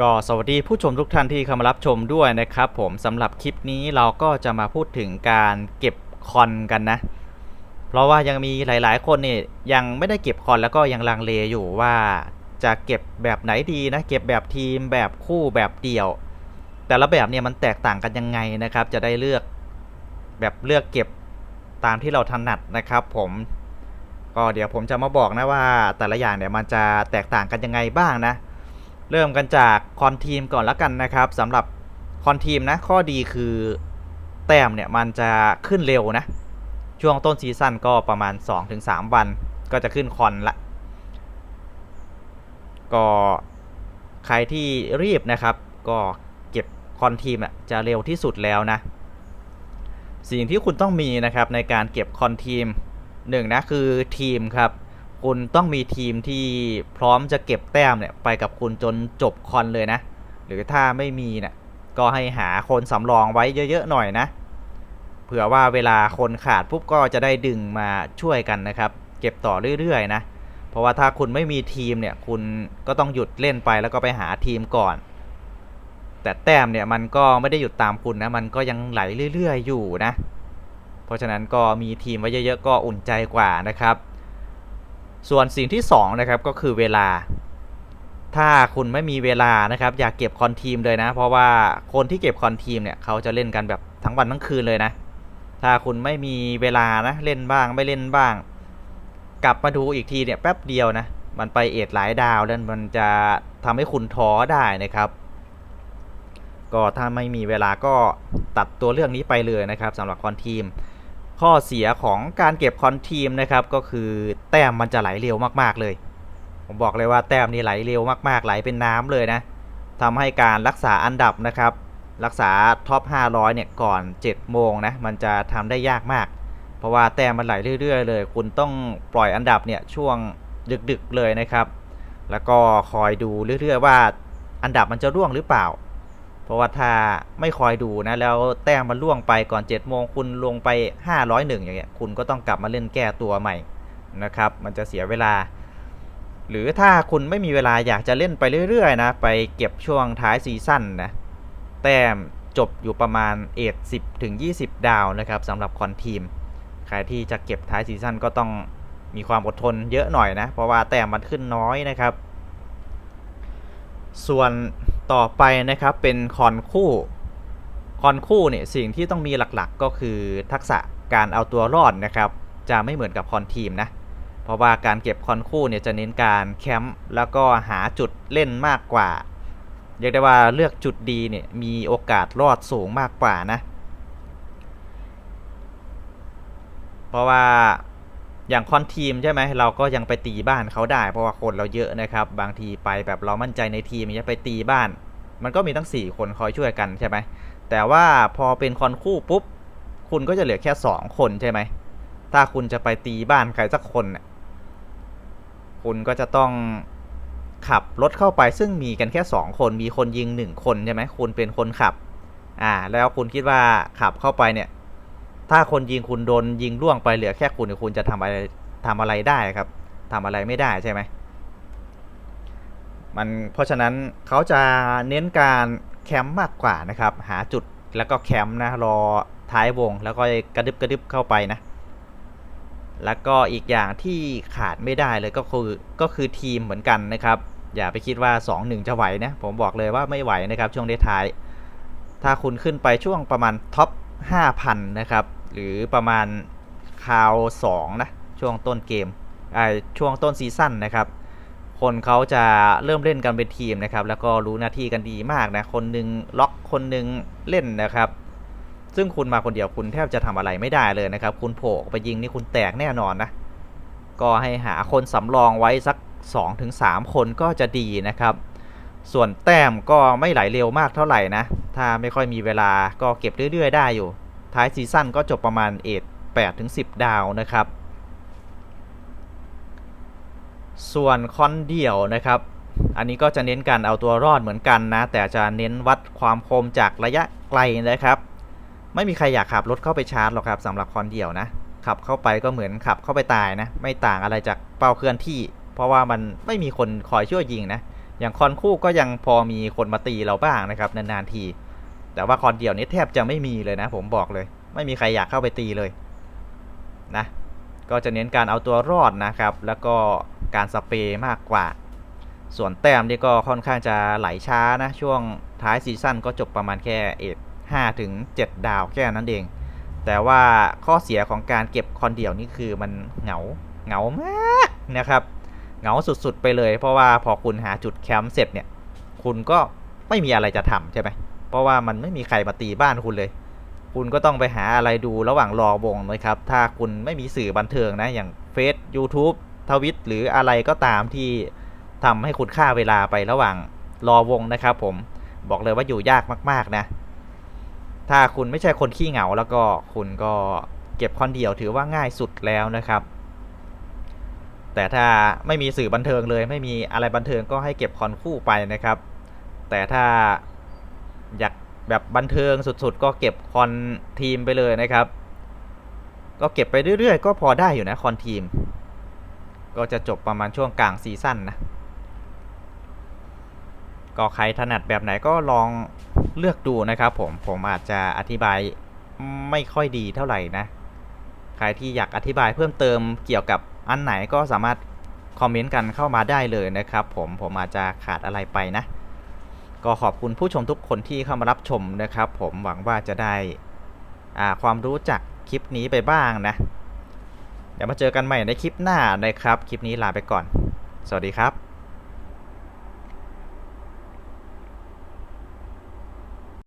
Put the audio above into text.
ก็สวัสดีผู้ชมทุกท่านที่เข้ามารับชมด้วยนะครับผมสำหรับคลิปนี้เราก็จะมาพูดถึงการเก็บคอนกันนะ เพราะว่ายังมีหลาย ๆ คนเนี่ยยังไม่ได้เก็บคอนแล้วก็ยังลังเลอยู่ว่าจะเก็บแบบไหนดีนะ เก็บแบบทีมแบบคู่แบบเดี่ยว แต่ละแบบเนี่ยมันแตกต่างกันยังไงนะครับ จะได้เลือกแบบเลือกเก็บตามที่เราถนัดนะครับผมก็เดี๋ยวผมจะมาบอกนะว่าแต่ละอย่างเนี่ยมันจะแตกต่างกันยังไงบ้างนะ เริ่มกันจากคอนทีมก่อนละกันนะครับสำหรับคอนทีมนะข้อดีคือแต้มเนี่ยมันจะขึ้นเร็วนะ ช่วงต้นซีซั่นก็ประมาณ 2-3 วันก็จะขึ้นคอนละ ก็ใครที่รีบนะครับ ก็เก็บคอนทีมจะเร็วที่สุดแล้วนะ สิ่งที่คุณต้องมีนะครับในการเก็บคอนทีมหนึ่งนะคือทีมครับ คุณต้องมีทีมที่พร้อมจะเก็บแต้มเนี่ยไปกับคุณจนจบคอนเลยนะ หรือถ้าไม่มีเนี่ยก็ให้หาคนสำรองไว้เยอะๆหน่อยนะ เผื่อว่าเวลาคนขาดปุ๊บก็จะได้ดึงมาช่วยกันนะครับ เก็บต่อเรื่อยๆนะ เพราะว่าถ้าคุณไม่มีทีมเนี่ยคุณก็ต้องหยุดเล่นไปแล้วก็ไปหาทีมก่อน แต่แต้มเนี่ยมันก็ไม่ได้หยุดตามคุณนะมันก็ยังไหลเรื่อยๆอยู่นะ เพราะฉะนั้นก็มีทีมไว้เยอะๆก็อุ่นใจกว่านะครับ ส่วนสิ่งที่2นะครับก็คือเวลา ถ้าคุณไม่มีเวลานะครับอย่าเก็บคอนทีมเลยนะ เพราะว่าคนที่เก็บคอนทีมเนี่ยเขาจะเล่นกันแบบทั้งวันทั้งคืนเลยนะ ถ้าคุณไม่มีเวลานะเล่นบ้างไม่เล่นบ้าง กลับมาดูอีกทีเนี่ยแป๊บเดียวนะมันไปเอ็ดหลายดาวแล้วมันจะทำให้คุณท้อได้นะครับ ก็ถ้าไม่มีเวลาก็ตัดตัวเรื่องนี้ไปเลยนะครับสำหรับคอนทีม ข้อเสียของการเก็บคอนทีมนะครับก็คือแต้มมันจะไหลเร็วมากๆเลย ผมบอกเลยว่าแต้มนี่ไหลเร็วมากๆไหลเป็นน้ำเลยนะทำให้การรักษาอันดับนะครับ รักษาท็อป 500 เนี่ยก่อน 7 โมงนะมันจะทำได้ยากมาก เพราะว่าแต้มมันไหลเรื่อย ๆ เลย คุณต้องปล่อยอันดับเนี่ยช่วงดึกๆเลยนะครับ แล้วก็คอยดูเรื่อยๆว่าอันดับมันจะร่วงหรือเปล่า ราะว่าถ้าไม่คอยดูนะแล้วแต้มมันล่วงไปก่อน7โมงคุณลงไป 501 อย่างเงี้ยคุณก็ต้องกลับมาเล่นแก้ตัวใหม่นะครับมันจะเสียเวลา หรือถ้าคุณไม่มีเวลาอยากจะเล่นไปเรื่อยๆนะไปเก็บช่วงท้ายซีซั่นนะแต้มจบอยู่ประมาณเอท10ถึง20ดาวนะครับสำหรับคอนทีมใครที่จะเก็บท้ายซีซั่นก็ต้องมีความอดทนเยอะหน่อยนะ เพราะว่าแต้มมันขึ้นน้อยนะครับ ส่วน ต่อไปนะครับเป็นคอนคู่คอนคู่เนี่ยสิ่งที่ต้องมีหลักๆ ก็คือทักษะการเอาตัวรอดนะครับ จะไม่เหมือนกับคอนทีมนะเพราะว่าการเก็บคอนคู่เนี่ยจะเน้นการแคมป์แล้วก็หาจุดเล่นมากกว่าเรียกได้ว่าเลือกจุดดีเนี่ยมีโอกาสรอดสูงมากกว่านะ เพราะว่า อย่างคอนทีมใช่ไหมเราก็ยังไปตีบ้านเขาได้ เพราะว่าคนเราเยอะนะครับ บางทีไปแบบเรามั่นใจในทีมจะไปตีบ้าน มันก็มีตั้ง 4 คนคอยช่วยกันใช่ไหมแต่ว่าพอเป็นคอนคู่ปุ๊บ คุณก็จะเหลือแค่ 2 คนใช่ไหมถ้าคุณจะไปตีบ้านใครสักคนเนี่ยคุณก็จะต้องขับรถเข้าไปซึ่งมีกันแค่ 2 คนมีคนยิง 1 คนใช่ไหมคุณเป็นคนขับอ่าแล้วคุณคิดว่าขับเข้าไปเนี่ย ถ้าคนยิงคุณโดนยิงล่วงไปเหลือแค่คุณคุณจะทำอะไรทำอะไรได้ครับทำอะไรไม่ได้ใช่ไหมมันเพราะฉะนั้นเขาจะเน้นการแคมป์มากกว่านะครับ หาจุดแล้วก็แคมป์นะรอท้ายวง แล้วก็กระดึบกระดึบเข้าไปนะ แล้วก็อีกอย่างที่ขาดไม่ได้เลยก็คือก็คือทีมเหมือนกันนะครับ อย่าไปคิดว่า 2-1 จะไหวนะผมบอกเลยว่าไม่ไหวนะครับช่วงท้าย ถ้าคุณขึ้นไปช่วงประมาณท็อป5,000 นะครับ หรือประมาณคราว2นะ ช่วงต้นเกมช่วงต้นซีซั่นนะครับ คนเขาจะเริ่มเล่นกันเป็นทีมนะครับ แล้วก็รู้หน้าที่กันดีมากนะ คนหนึงล็อกคนหนึงเล่นนะครับ ซึ่งคุณมาคนเดียวคุณแทบจะทำอะไรไม่ได้เลยนะครับ คุณโผล่ไปยิงนี่คุณแตกแน่นอนนะ ก็ให้หาคนสำรองไว้สัก 2-3 คนก็จะดีนะครับ ส่วนแต้มก็ไม่ไหลเร็วมากเท่าไหร่นะ ถ้าไม่ค่อยมีเวลาก็เก็บเรื่อย ๆ ได้อยู่ ท้ายซีซั่นก็จบประมาณเอท8ถึง 10 ดาวนะครับ ส่วนคอนเดี่ยวนะครับ อันนี้ก็จะเน้นการเอาตัวรอดเหมือนกันนะ แต่จะเน้นวัดความคมจากระยะไกลนะครับ ไม่มีใครอยากขับรถเข้าไปชาร์จหรอกครับสำหรับคอนเดี่ยวนะ ขับเข้าไปก็เหมือนขับเข้าไปตายนะ ไม่ต่างอะไรจากเป้าเคลื่อนที่ เพราะว่ามันไม่มีคนคอยช่วยยิงนะ อย่างคอนคู่ก็ยังพอมีคนมาตีเราบ้างนะครับนานๆที แต่ว่าคอนเดียวนี้แทบจะไม่มีเลยนะ ผมบอกเลย ไม่มีใครอยากเข้าไปตีเลยนะก็จะเน้นการเอาตัวรอดนะครับ แล้วก็การสเปรย์มากกว่า ส่วนแต้มนี่ก็ค่อนข้างจะไหลช้านะ ช่วงท้ายซีซั่นก็จบประมาณแค่เอ็ดห้าถึงเจ็ดดาวแค่นั้นเอง แต่ว่าข้อเสียของการเก็บคอนเดียวนี่คือมันเหงาเหงามากนะครับเหงาสุดๆไปเลย เพราะว่าพอคุณหาจุดแคมป์เสร็จเนี่ย คุณก็ไม่มีอะไรจะทำใช่ไหม เพราะว่ามันไม่มีใครมาตีบ้านคุณเลย คุณก็ต้องไปหาอะไรดูระหว่างรอวงนะครับ ถ้าคุณไม่มีสื่อบันเทิงนะ อย่างเฟซ YouTube ทวิตหรืออะไรก็ตามที่ทำให้คุณค่าเวลาไประหว่างรอวงนะครับ ผมบอกเลยว่าอยู่ยากมาก ๆ นะ ถ้าคุณไม่ใช่คนขี้เหงาแล้วก็คุณก็เก็บคอนเดียวถือว่าง่ายสุดแล้วนะครับ แต่ถ้าไม่มีสื่อบันเทิงเลย ไม่มีอะไรบันเทิงก็ให้เก็บคอนคู่ไปนะครับ แต่ถ้า อยากแบบบันเทิงสุดๆ ก็เก็บคอนทีมไปเลยนะครับ ก็เก็บไปเรื่อยๆ ก็พอได้อยู่นะคอนทีม ก็จะจบประมาณช่วงกลางซีซั่นนะ ก็ใครถนัดแบบไหนก็ลองเลือกดูนะครับผม ผมอาจจะอธิบายไม่ค่อยดีเท่าไหร่นะ ใครที่อยากอธิบายเพิ่มเติมเกี่ยวกับอันไหนก็สามารถคอมเมนต์กันเข้ามาได้เลยนะครับผม ผมอาจจะขาดอะไรไปนะ ก็ขอบคุณผู้ชมทุกคนที่เข้ามารับชมนะครับ ผมหวังว่าจะได้าความรู้จากคลิปนี้ไปบ้างนะ เดี๋ยวมาเจอกันใหม่ในคลิปหน้านะครับ คลิปนี้ลาไปก่อน สวัสดีครับ